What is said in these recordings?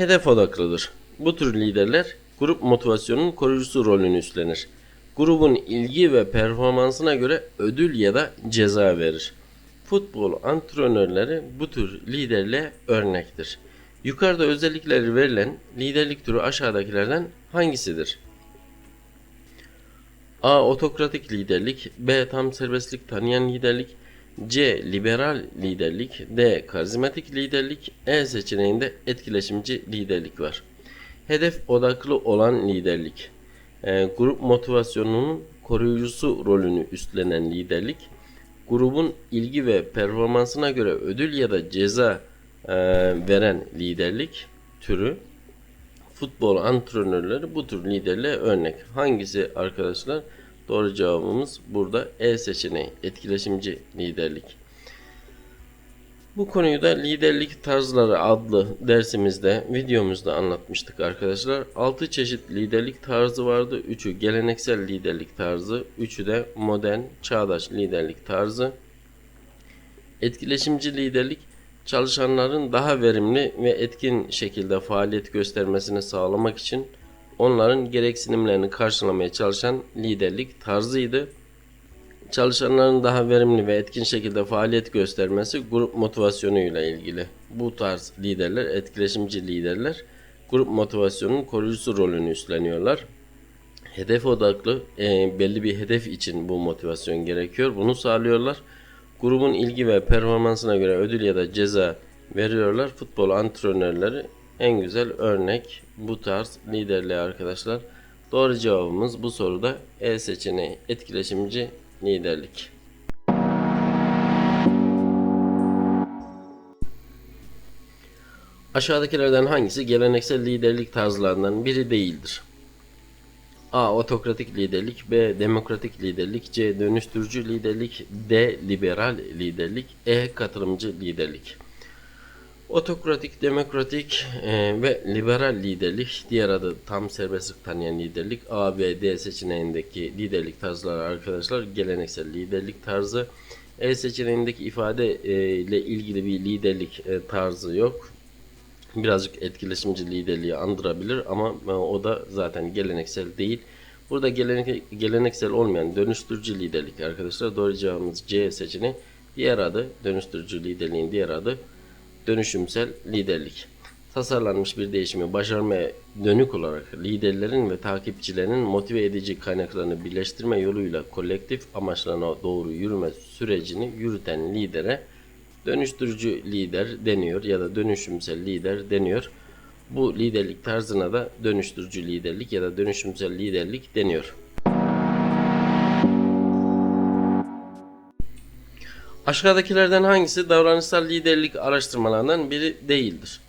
Hedef odaklıdır. Bu tür liderler grup motivasyonunun koruyucusu rolünü üstlenir. Grubun ilgi ve performansına göre ödül ya da ceza verir. Futbol antrenörleri bu tür liderliğe örnektir. Yukarıda özellikleri verilen liderlik türü aşağıdakilerden hangisidir? A. Otokratik liderlik B. Tam serbestlik tanıyan liderlik C. Liberal liderlik D. Karizmatik liderlik E seçeneğinde etkileşimci liderlik var. Hedef odaklı olan liderlik e, grup motivasyonunun koruyucusu rolünü üstlenen liderlik grubun ilgi ve performansına göre ödül ya da ceza e, veren liderlik türü futbol antrenörleri bu tür liderliğe örnek. Hangisi arkadaşlar? Doğru cevabımız burada E seçeneği. Etkileşimci liderlik. Bu konuyu da liderlik tarzları adlı dersimizde, videomuzda anlatmıştık arkadaşlar. 6 çeşit liderlik tarzı vardı. 3'ü geleneksel liderlik tarzı, 3'ü de modern, çağdaş liderlik tarzı. Etkileşimci liderlik çalışanların daha verimli ve etkin şekilde faaliyet göstermesini sağlamak için onların gereksinimlerini karşılamaya çalışan liderlik tarzıydı. Çalışanların daha verimli ve etkin şekilde faaliyet göstermesi grup motivasyonuyla ilgili. Bu tarz liderler, etkileşimci liderler grup motivasyonunun koruyucusu rolünü üstleniyorlar. Hedef odaklı e, belli bir hedef için bu motivasyon gerekiyor. Bunu sağlıyorlar. Grubun ilgi ve performansına göre ödül ya da ceza veriyorlar. Futbol antrenörleri en güzel örnek bu tarz liderliğe arkadaşlar. Doğru cevabımız bu soruda E seçeneği etkileşimci liderlik. Aşağıdakilerden hangisi geleneksel liderlik tarzlarından biri değildir? A. Otokratik liderlik B. Demokratik liderlik C. Dönüştürücü liderlik D. Liberal liderlik E. Katılımcı liderlik Otokratik, demokratik e, ve liberal liderlik, diğer adı tam serbestlik tanıyan liderlik, A, B, D seçeneğindeki liderlik tarzları arkadaşlar geleneksel liderlik tarzı. E seçeneğindeki ifade e, ile ilgili bir liderlik e, tarzı yok. Birazcık etkileşimci liderliği andırabilir ama e, o da zaten geleneksel değil. Burada gelenek, geleneksel olmayan dönüştürücü liderlik arkadaşlar. Doğru cevabımız C seçeneği. Diğer adı dönüştürücü liderliğin diğer adı dönüşümsel liderlik. Tasarlanmış bir değişimi başarmaya dönük olarak liderlerin ve takipçilerinin motive edici kaynaklarını birleştirme yoluyla kolektif amaçlarına doğru yürüme sürecini yürüten lidere dönüştürücü lider deniyor ya da dönüşümsel lider deniyor. Bu liderlik tarzına da dönüştürücü liderlik ya da dönüşümsel liderlik deniyor. Aşağıdakilerden hangisi davranışsal liderlik araştırmalarından biri değildir?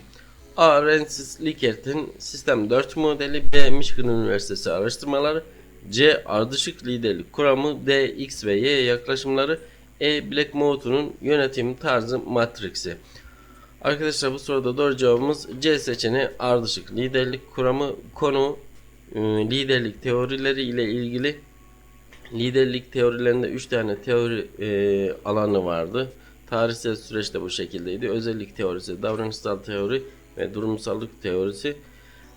A. Rensis Likkert'in Sistem 4 modeli B. Michigan Üniversitesi araştırmaları C. Ardışık liderlik kuramı D. X ve Y yaklaşımları E. Black Moulton'un yönetim tarzı matriksi Arkadaşlar bu soruda doğru cevabımız C seçeneği ardışık liderlik kuramı konu e, liderlik teorileri ile ilgili liderlik teorilerinde 3 tane teori e, alanı vardı. Tarihsel süreçte bu şekildeydi. Özellik teorisi, davranışsal teori ve durumsallık teorisi.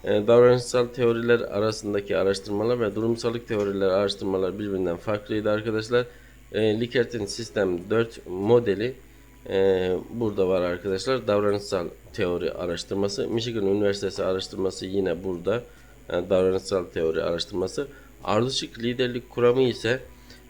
E, davranışsal teoriler arasındaki araştırmalar ve durumsallık teorileri araştırmalar birbirinden farklıydı arkadaşlar. E, Likkert'in sistem 4 modeli e, burada var arkadaşlar. Davranışsal teori araştırması. Michigan Üniversitesi araştırması yine burada. Yani davranışsal teori araştırması. Ardışık liderlik kuramı ise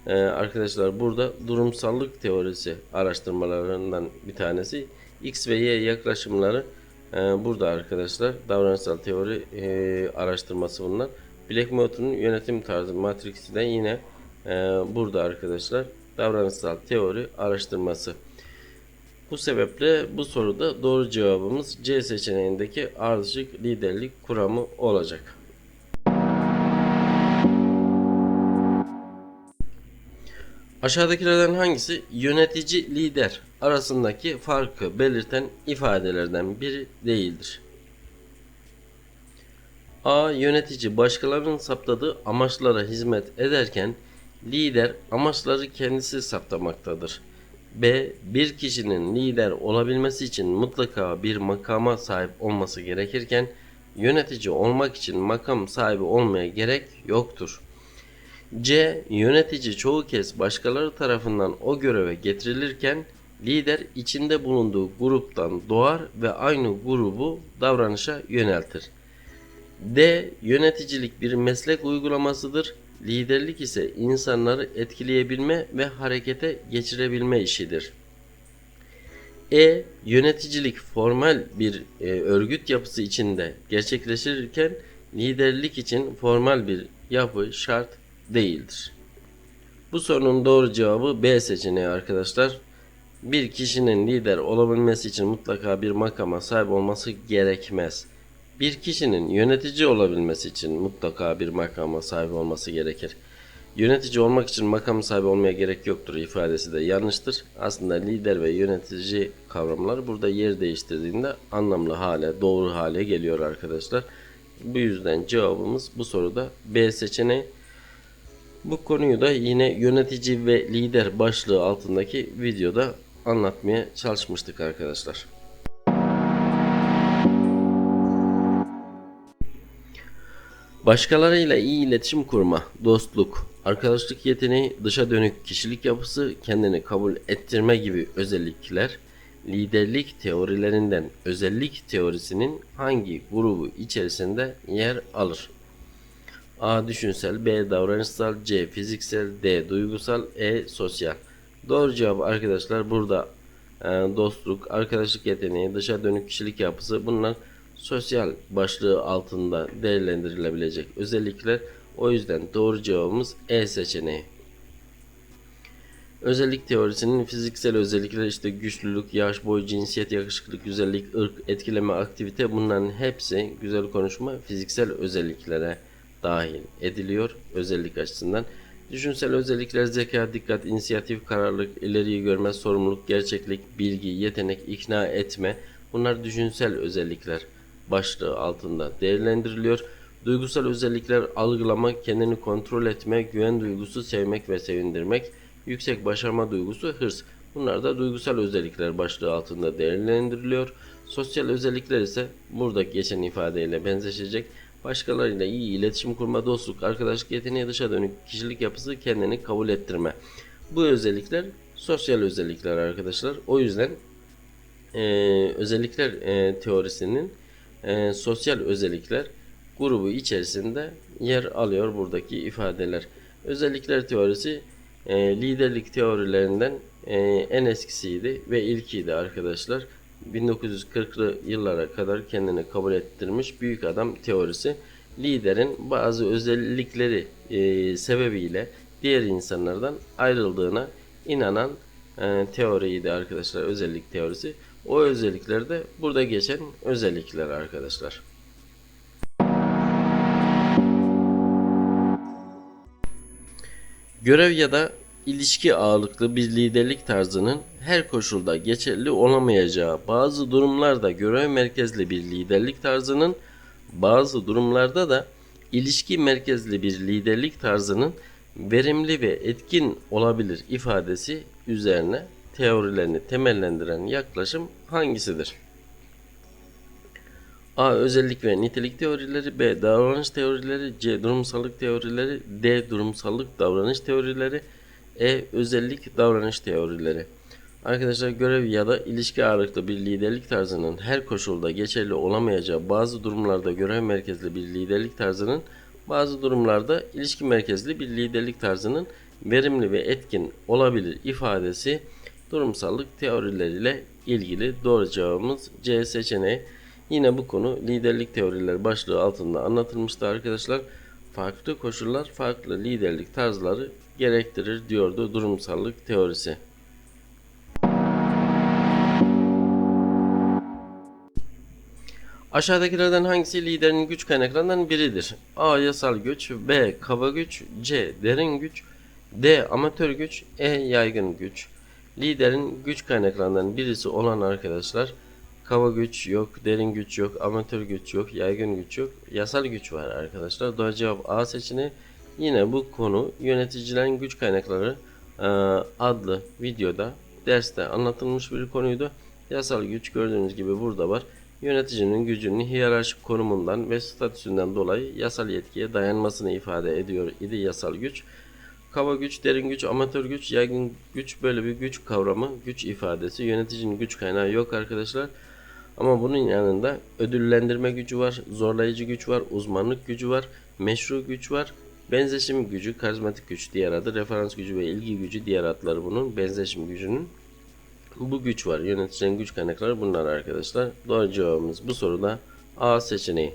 e, arkadaşlar burada durumsallık teorisi araştırmalarından bir tanesi. X ve Y yaklaşımları e, burada arkadaşlar. Davranışsal teori e, araştırması bunlar. Black Moulton'un yönetim tarzı matriksi de yine e, burada arkadaşlar. Davranışsal teori araştırması. Bu sebeple bu soruda doğru cevabımız C seçeneğindeki ardışık liderlik kuramı olacak. Aşağıdakilerden hangisi yönetici lider arasındaki farkı belirten ifadelerden biri değildir? A. Yönetici başkalarının saptadığı amaçlara hizmet ederken lider amaçları kendisi saptamaktadır. B. Bir kişinin lider olabilmesi için mutlaka bir makama sahip olması gerekirken yönetici olmak için makam sahibi olmaya gerek yoktur. C. Yönetici çoğu kez başkaları tarafından o göreve getirilirken lider içinde bulunduğu gruptan doğar ve aynı grubu davranışa yöneltir. D. Yöneticilik bir meslek uygulamasıdır. Liderlik ise insanları etkileyebilme ve harekete geçirebilme işidir. E. Yöneticilik formal bir e, örgüt yapısı içinde gerçekleştirirken liderlik için formal bir yapı şart değildir. Bu sorunun doğru cevabı B seçeneği arkadaşlar. Bir kişinin lider olabilmesi için mutlaka bir makama sahip olması gerekmez. Bir kişinin yönetici olabilmesi için mutlaka bir makama sahip olması gerekir. Yönetici olmak için makam sahibi olmaya gerek yoktur ifadesi de yanlıştır. Aslında lider ve yönetici kavramları burada yer değiştirdiğinde anlamlı hale, doğru hale geliyor arkadaşlar. Bu yüzden cevabımız bu soruda B seçeneği. Bu konuyu da yine yönetici ve lider başlığı altındaki videoda anlatmaya çalışmıştık arkadaşlar. Başkalarıyla iyi iletişim kurma, dostluk, arkadaşlık yeteneği, dışa dönük kişilik yapısı, kendini kabul ettirme gibi özellikler liderlik teorilerinden özellik teorisinin hangi grubu içerisinde yer alır? A. Düşünsel B. Davranışsal C. Fiziksel D. Duygusal E. Sosyal Doğru cevap arkadaşlar burada e, dostluk, arkadaşlık yeteneği, dışa dönük kişilik yapısı bunlar sosyal başlığı altında değerlendirilebilecek özellikler. O yüzden doğru cevabımız E seçeneği. Özellik teorisinin fiziksel özellikleri işte güçlülük, yaş, boy, cinsiyet, yakışıklık, güzellik, ırk, etkileme, aktivite bunların hepsi güzel konuşma fiziksel özelliklere dahil ediliyor özellik açısından. Düşünsel özellikler zeka, dikkat, inisiyatif, kararlılık, ileriyi görme, sorumluluk, gerçeklik, bilgi, yetenek, ikna etme bunlar düşünsel özellikler başlığı altında değerlendiriliyor. Duygusal özellikler algılama, kendini kontrol etme, güven duygusu, sevmek ve sevindirmek, yüksek başarma duygusu, hırs. Bunlar da duygusal özellikler başlığı altında değerlendiriliyor. Sosyal özellikler ise burada geçen ifadeyle benzeşecek. Başkalarıyla iyi iletişim kurma, dostluk, arkadaşlık yeteneği, dışa dönük kişilik yapısı, kendini kabul ettirme. Bu özellikler sosyal özellikler arkadaşlar. O yüzden e, özellikler e, teorisinin e, sosyal özellikler grubu içerisinde yer alıyor buradaki ifadeler. Özellikler teorisi e, liderlik teorilerinden e, en eskisiydi ve ilkiydi arkadaşlar. 1940'lı yıllara kadar kendini kabul ettirmiş büyük adam teorisi liderin bazı özellikleri e, sebebiyle diğer insanlardan ayrıldığına inanan e, teoriydi arkadaşlar özellik teorisi. O özellikler de burada geçen özellikler arkadaşlar. Görev ya da ilişki ağırlıklı bir liderlik tarzının her koşulda geçerli olamayacağı, bazı durumlarda görev merkezli bir liderlik tarzının, bazı durumlarda da ilişki merkezli bir liderlik tarzının verimli ve etkin olabilir ifadesi üzerine teorilerini temellendiren yaklaşım hangisidir? A. Özellik ve nitelik teorileri B. Davranış teorileri C. Durumsallık teorileri D. Durumsallık davranış teorileri E. Özellik davranış teorileri Arkadaşlar görev ya da ilişki ağırlıklı bir liderlik tarzının her koşulda geçerli olamayacağı bazı durumlarda görev merkezli bir liderlik tarzının bazı durumlarda ilişki merkezli bir liderlik tarzının verimli ve etkin olabilir ifadesi durumsallık teorileriyle ilgili doğru cevabımız C seçeneği. Yine bu konu liderlik teorileri başlığı altında anlatılmıştı arkadaşlar. Farklı koşullar farklı liderlik tarzları gerektirir diyordu durumsallık teorisi. Aşağıdakilerden hangisi liderin güç kaynaklarından biridir? A. Yasal güç B. Kaba güç C. Derin güç D. Amatör güç E. Yaygın güç Liderin güç kaynaklarından birisi olan arkadaşlar kaba güç yok, derin güç yok, amatör güç yok, yaygın güç yok, yasal güç var arkadaşlar. Doğru cevap A seçeneği. Yine bu konu yöneticilerin güç kaynakları e, adlı videoda derste anlatılmış bir konuydu. Yasal güç gördüğünüz gibi burada var. Yöneticinin gücünün hiyerarşik konumundan ve statüsünden dolayı yasal yetkiye dayanmasını ifade ediyor idi yasal güç. Kaba güç, derin güç, amatör güç, yaygın güç böyle bir güç kavramı, güç ifadesi. Yöneticinin güç kaynağı yok arkadaşlar. Ama bunun yanında ödüllendirme gücü var, zorlayıcı güç var, uzmanlık gücü var, meşru güç var, benzeşim gücü, karizmatik güç diğer adı, referans gücü ve ilgi gücü diğer adları bunun, benzeşim gücünün. Bu güç var. Yöneticinin güç kaynakları bunlar arkadaşlar. Doğru cevabımız bu soruda A seçeneği.